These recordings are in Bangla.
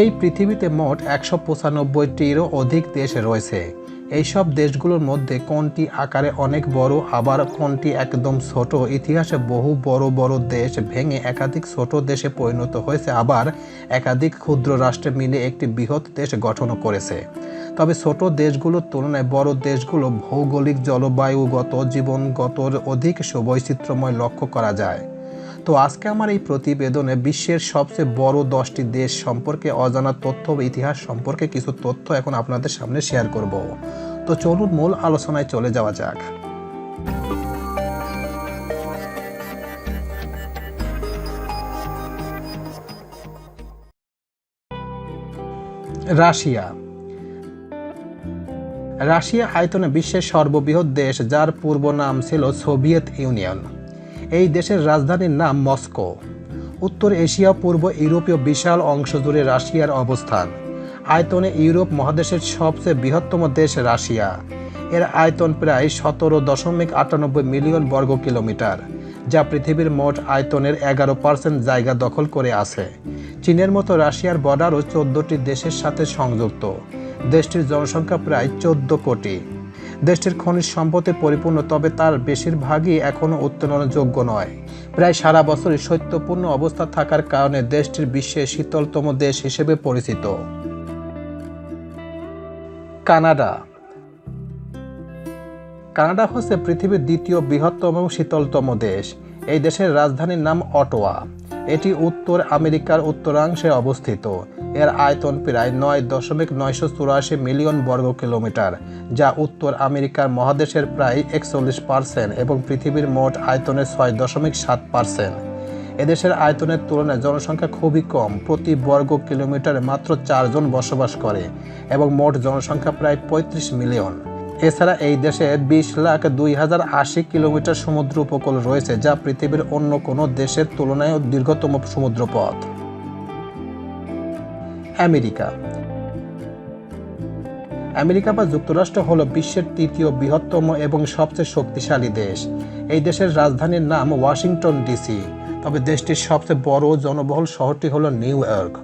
এই পৃথিবীতে মোট একশো পঁচানব্বইটিরও অধিক দেশ রয়েছে। এইসব দেশগুলোর মধ্যে কোনটি আকারে অনেক বড়, আবার কোনটি একদম ছোট? ইতিহাসে বহু বড় বড় দেশ ভেঙে একাধিক ছোট দেশে পরিণত হয়েছে, আবার একাধিক ক্ষুদ্র রাষ্ট্রে মিলে একটি বৃহৎ দেশ গঠন করেছে। তবে ছোট দেশগুলোর তুলনায় বড় দেশগুলো ভৌগোলিক জলবায়ুগত জীবনগত অধিক বৈচিত্র্যময় লক্ষ্য করা যায়। তো আজকে আমার এই প্রতিবেদনে বিশ্বের সবচেয়ে বড় দশটি দেশ সম্পর্কে অজানা তথ্য বা ইতিহাস সম্পর্কে কিছু তথ্য এখন আপনাদের সামনে শেয়ার করব। তো চলুন মূল আলোচনায় চলে যাওয়া যাক। রাশিয়া। রাশিয়া আয়তনে বিশ্বের সর্ববৃহৎ দেশ, যার পূর্ব নাম ছিল সোভিয়েত ইউনিয়ন। এই দেশের রাজধানীর নাম মস্কো। উত্তর এশিয়া, পূর্ব ইউরোপীয় বিশাল অংশ জুড়ে রাশিয়ার অবস্থান। আয়তনে ইউরোপ মহাদেশের সবচেয়ে বৃহত্তম দেশ রাশিয়া। এর আয়তন প্রায় সতেরো দশমিক আটানব্বই মিলিয়ন বর্গ কিলোমিটার, যা পৃথিবীর মোট আয়তনের এগারো পার্সেন্ট জায়গা দখল করে আছে। চীনের মতো রাশিয়ার বর্ডারও চোদ্দটি দেশের সাথে সংযুক্ত। দেশটির জনসংখ্যা প্রায় চোদ্দ কোটি। দেশটির খনিজ সম্পদে পরিপূর্ণ, তবে তার বেশিরভাগই এখনও উত্তোলনযোগ্য নয়। প্রায় সারা বছরই শৈত্যপূর্ণ অবস্থা থাকার কারণে দেশটির বিশ্বের শীতলতম দেশ হিসেবে পরিচিত। কানাডা। কানাডা হচ্ছে পৃথিবীর দ্বিতীয় বৃহত্তম এবং শীতলতম দেশ। এই দেশের রাজধানীর নাম অটোয়া। এটি উত্তর আমেরিকার উত্তরাংশে অবস্থিত। এর আয়তন প্রায় নয় দশমিক নয়শো চুরাশি মিলিয়ন বর্গ কিলোমিটার, যা উত্তর আমেরিকার মহাদেশের প্রায় একচল্লিশ পার্সেন্ট এবং পৃথিবীর মোট আয়তনের ছয় দশমিক সাত পার্সেন্ট। এদেশের আয়তনের তুলনায় জনসংখ্যা খুবই কম, প্রতি বর্গ কিলোমিটারে মাত্র চারজন বসবাস করে এবং মোট জনসংখ্যা প্রায় পঁয়ত্রিশ মিলিয়ন। এছাড়া এই দেশে বিশ লাখ দুই হাজার আশি কিলোমিটার সমুদ্র উপকূল রয়েছে, যা পৃথিবীর অন্য কোনো দেশের তুলনায় দীর্ঘতম সমুদ্রপথ। আমেরিকা। আমেরিকা বা যুক্তরাষ্ট্র হল বিশ্বের তৃতীয় বৃহত্তম এবং সবচেয়ে শক্তিশালী দেশ। এই দেশের রাজধানীর নাম ওয়াশিংটন ডিসি। তবে দেশটির সবচেয়ে বড় জনবহুল শহরটি হল নিউ ইয়র্ক।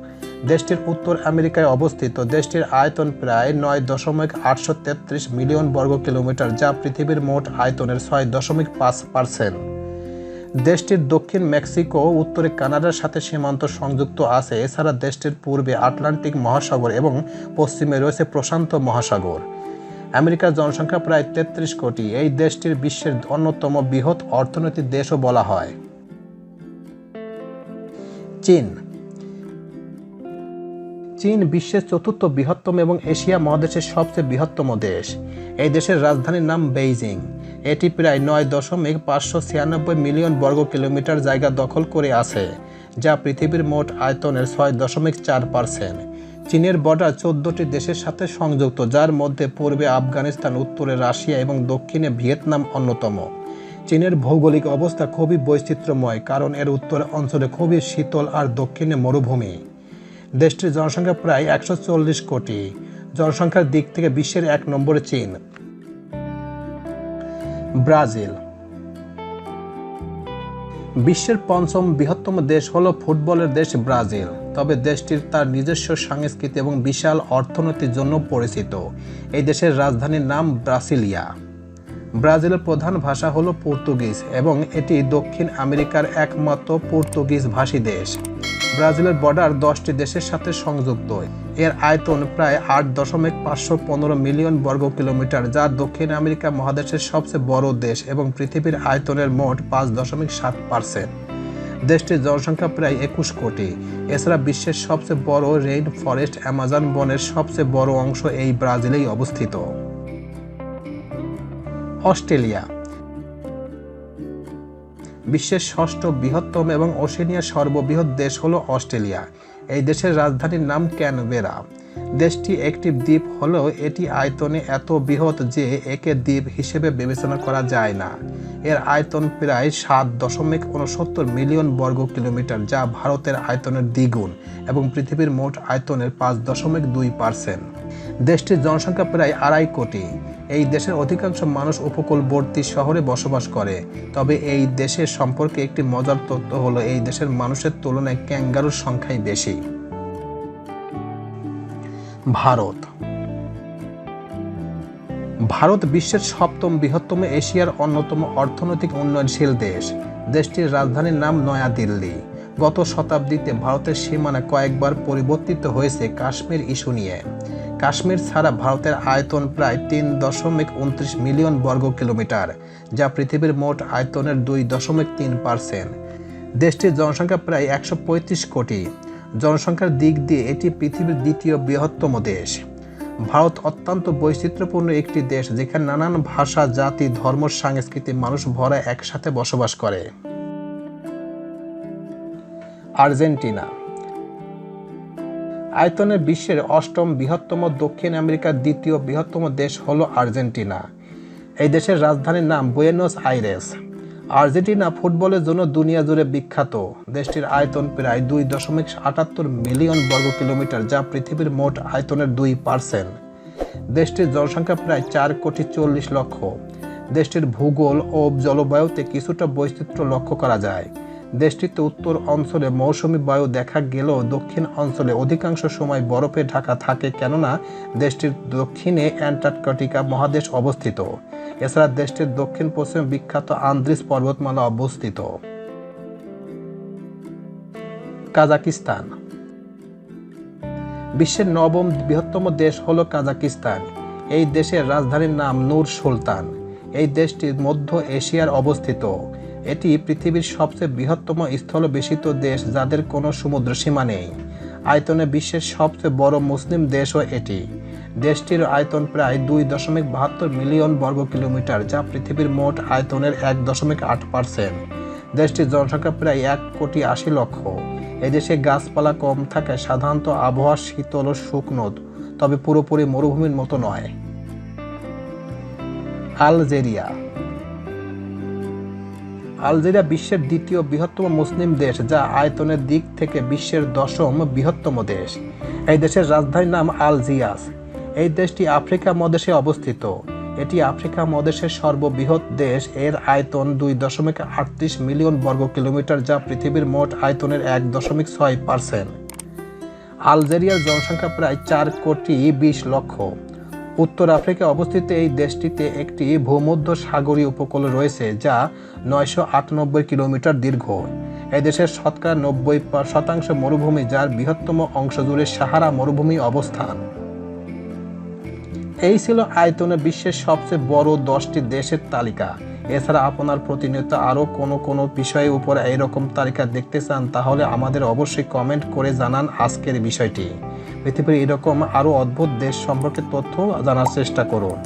দেশটির উত্তর আমেরিকায় অবস্থিত। দেশটির আয়তন প্রায় নয় দশমিক আটশো তেত্রিশ মিলিয়ন বর্গ কিলোমিটার, যা পৃথিবীর মোট আয়তনের ছয় দশমিক পাঁচ পার্সেন্ট। দেশটির দক্ষিণ মেক্সিকো, উত্তরে কানাডার সাথে সীমান্ত সংযুক্ত আছে। এছাড়া দেশটির পূর্বে আটলান্টিক মহাসাগর এবং পশ্চিমে রয়েছে প্রশান্ত মহাসাগর। আমেরিকার জনসংখ্যা প্রায় তেত্রিশ কোটি। এই দেশটির বিশ্বের অন্যতম বৃহৎ অর্থনৈতিক দেশও বলা হয়। চীন চীন বিশ্বের চতুর্থ বৃহত্তম এবং এশিয়া মহাদেশের সবচেয়ে বৃহত্তম দেশ। এই দেশের রাজধানীর নাম বেইজিং। এটি প্রায় নয় দশমিক পাঁচশো ছিয়ানব্বই মিলিয়ন বর্গ কিলোমিটার জায়গা দখল করে আছে, যা পৃথিবীর মোট আয়তনের ছয় দশমিক চার পার্সেন্ট। চীনের বর্ডার চোদ্দটি দেশের সাথে সংযুক্ত, যার মধ্যে পূর্বে আফগানিস্তান, উত্তরে রাশিয়া এবং দক্ষিণে ভিয়েতনাম অন্যতম। চীনের ভৌগোলিক অবস্থা খুবই বৈচিত্র্যময়, কারণ এর উত্তর অঞ্চলে খুবই শীতল আর দক্ষিণে মরুভূমি। দেশটির জনসংখ্যা প্রায় একশো চল্লিশ কোটি। জনসংখ্যার দিক থেকে বিশ্বের এক নম্বরে চীন। ব্রাজিল। বিশ্বের পঞ্চম বৃহত্তম দেশ হলো ফুটবলের দেশ ব্রাজিল। তবে দেশটির তার নিজস্ব সংস্কৃতি এবং বিশাল অর্থনীতির জন্য পরিচিত। এই দেশের রাজধানীর নাম ব্রাসিলিয়া। ব্রাজিলের প্রধান ভাষা হলো পর্তুগিজ এবং এটি দক্ষিণ আমেরিকার একমাত্র পর্তুগিজ ভাষী দেশ। ব্রাজিলের বর্ডার দশটি দেশের সাথে সংযুক্ত। এর আয়তন প্রায় আট দশমিক পাঁচশো পনেরো মিলিয়ন বর্গ কিলোমিটার, যা দক্ষিণ আমেরিকা মহাদেশের সবচেয়ে বড় দেশ এবং পৃথিবীর আয়তনের মোট পাঁচ দশমিক সাত পার্সেন্ট। দেশটির জনসংখ্যা প্রায় একুশ কোটি। এছাড়া বিশ্বের সবচেয়ে বড় রেইন ফরেস্ট অ্যামাজন বনের সবচেয়ে বড় অংশ এই ব্রাজিলেই অবস্থিত। অস্ট্রেলিয়া। বিশ্বের ষষ্ঠ বৃহত্তম এবং ওশেনিয়ার সর্ববৃহৎ দেশ হলো অস্ট্রেলিয়া। এই দেশের রাজধানীর নাম ক্যানবেরা। দেশটি একটি দ্বীপ হলেও এটি আয়তনে এত বৃহৎ যে একে দ্বীপ হিসেবে বিবেচনা করা যায় না। এর আয়তন প্রায় সাত দশমিক উনসত্তর মিলিয়ন বর্গ কিলোমিটার, যা ভারতের আয়তনের দ্বিগুণ এবং পৃথিবীর মোট আয়তনের পাঁচ দশমিক দুই পার্সেন্ট। দেশটির জনসংখ্যা প্রায় আড়াই কোটি। এই দেশের অধিকাংশ মানুষ উপকূলবর্তী শহরে বসবাস করে। তবে এই দেশের সম্পর্কে একটি মজার তথ্য হলো, এই দেশের মানুষের তুলনায় ক্যাঙ্গারুর সংখ্যাই বেশি। ভারত। ভারত বিশ্বের সপ্তম বৃহত্তম এশিয়ার অন্যতম অর্থনৈতিক উন্নয়নশীল দেশ। দেশটির রাজধানীর নাম নয়াদিল্লি। গত শতাব্দীতে ভারতের সীমানা কয়েকবার পরিবর্তিত হয়েছে কাশ্মীর ইস্যু নিয়ে। কাশ্মীর ছাড়া ভারতের আয়তন প্রায় তিন দশমিক উনত্রিশ মিলিয়ন বর্গ কিলোমিটার, যা পৃথিবীর মোট আয়তনের দুই দশমিক তিন পার্সেন্ট। দেশটির জনসংখ্যা প্রায় একশো পঁয়ত্রিশ কোটি। জনসংখ্যার দিক দিয়ে এটি পৃথিবীর দ্বিতীয় বৃহত্তম দেশ। ভারত অত্যন্ত বৈচিত্র্যপূর্ণ একটি দেশ, যেখানে নানান ভাষা, জাতি, ধর্ম সাংস্কৃতিক মানুষ ভরা একসাথে বসবাস করে। আর্জেন্টিনা। আয়তনে বিশ্বের অষ্টম বৃহত্তম দক্ষিণ আমেরিকার দ্বিতীয় বৃহত্তম দেশ হলো আর্জেন্টিনা। এই দেশের রাজধানীর নাম বুয়েনোস আইরেস। আর্জেন্টিনা ফুটবলের জন্য দুনিয়া জুড়ে বিখ্যাত। দেশটির আয়তন প্রায় দুই দশমিক আটাত্তর মিলিয়ন বর্গ কিলোমিটার, যা পৃথিবীর মোট আয়তনের দুই পার্সেন্ট। দেশটির জনসংখ্যা প্রায় চার কোটি চল্লিশ লক্ষ। দেশটির ভূগোল ও জলবায়ুতে কিছুটা বৈচিত্র্য লক্ষ্য করা যায়। দেশটিতে উত্তর অঞ্চলে মৌসুমী বায়ু দেখা গেলেও দক্ষিণ অঞ্চলে অধিকাংশ সময় বরফে ঢাকা থাকে কেননা দেশটির দক্ষিণে অ্যান্টার্কটিকা মহাদেশ অবস্থিত। এছাড়া দেশটির দক্ষিণ পশ্চিমে বিখ্যাত আন্দ্রিস পর্বতমালা অবস্থিত। কাজাকিস্তান। বিশ্বের নবম বৃহত্তম দেশ হল কাজাকিস্তান। এই দেশের রাজধানীর নাম নূর সুলতান। এই দেশটি মধ্য এশিয়ার অবস্থিত। এটি পৃথিবীর সবচেয়ে বৃহত্তম স্থলবেশিত দেশ যাদের কোনো সমুদ্র সীমা নেই। আয়তনে বিশ্বের সবচেয়ে বড় মুসলিম দেশও এটি। দেশটির আয়তন প্রায় দুই দশমিক বাহাত্তর মিলিয়ন বর্গ কিলোমিটার, যা পৃথিবীর মোট আয়তনের এক দশমিক আট পার্সেন্ট। দেশটির জনসংখ্যা প্রায় এক কোটি আশি লক্ষ। এদেশে গাছপালা কম থাকায় সাধারণত আবহাওয়া শীতল ও শুকনো, তবে পুরোপুরি মরুভূমির মতো নয়। আলজেরিয়া আলজেরিয়া বিশ্বের দ্বিতীয় বৃহত্তম মুসলিম দেশ, যা আয়তনের দিক থেকে বিশ্বের দশম বৃহত্তম দেশ। এই দেশের রাজধানীর নাম আলজিয়াস। এই দেশটি আফ্রিকা মহাদেশে অবস্থিত। এটি আফ্রিকা মহাদেশের সর্ববৃহৎ দেশ। এর আয়তন দুই দশমিক আটত্রিশ মিলিয়ন বর্গ কিলোমিটার, যা পৃথিবীর মোট আয়তনের এক দশমিক ছয় পার্সেন্ট। আলজেরিয়ার জনসংখ্যা প্রায় চার কোটি বিশ লক্ষ। উত্তর আফ্রিকায় অবস্থিত এই দেশটিতে একটি ভূমধ্য সাগরীয় উপকূল রয়েছে, যা নয়শো আটানব্বই কিলোমিটার দীর্ঘ। এই দেশের শতকরা নব্বই শতাংশ মরুভূমি, যার বৃহত্তম অংশ জুড়ে সাহারা মরুভূমি অবস্থান। এই ছিল আয়তনে বিশ্বের সবচেয়ে বড় দশটি দেশের তালিকা। এছাড়া আপনার প্রতিনিয়ত আরও কোনো কোনো বিষয়ের উপর এইরকম তালিকা দেখতে চান, তাহলে আমাদের অবশ্যই কমেন্ট করে জানান আজকের বিষয়টি। পৃথিবীর এরকম আরও অদ্ভুত দেশ সম্পর্কে তথ্য জানার চেষ্টা করুন।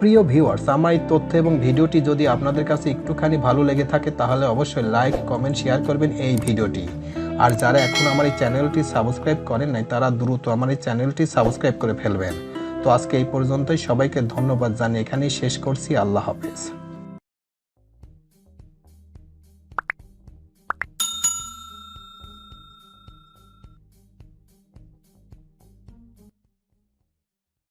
প্রিয় ভিউয়ার্স, আমার এই তথ্য এবং ভিডিওটি যদি আপনাদের কাছে একটুখানি ভালো লেগে থাকে, তাহলে অবশ্যই লাইক, কমেন্ট, শেয়ার করবেন এই ভিডিওটি। আর যারা এখন আমার এই চ্যানেলটি সাবস্ক্রাইব করেন নাই, তারা দ্রুত আমার এই চ্যানেলটি সাবস্ক্রাইব করে ফেলবেন। তো আজকে এই পর্যন্তই, সবাইকে ধন্যবাদ জানিয়ে এখানেই শেষ করছি। আল্লাহ হাফেজ।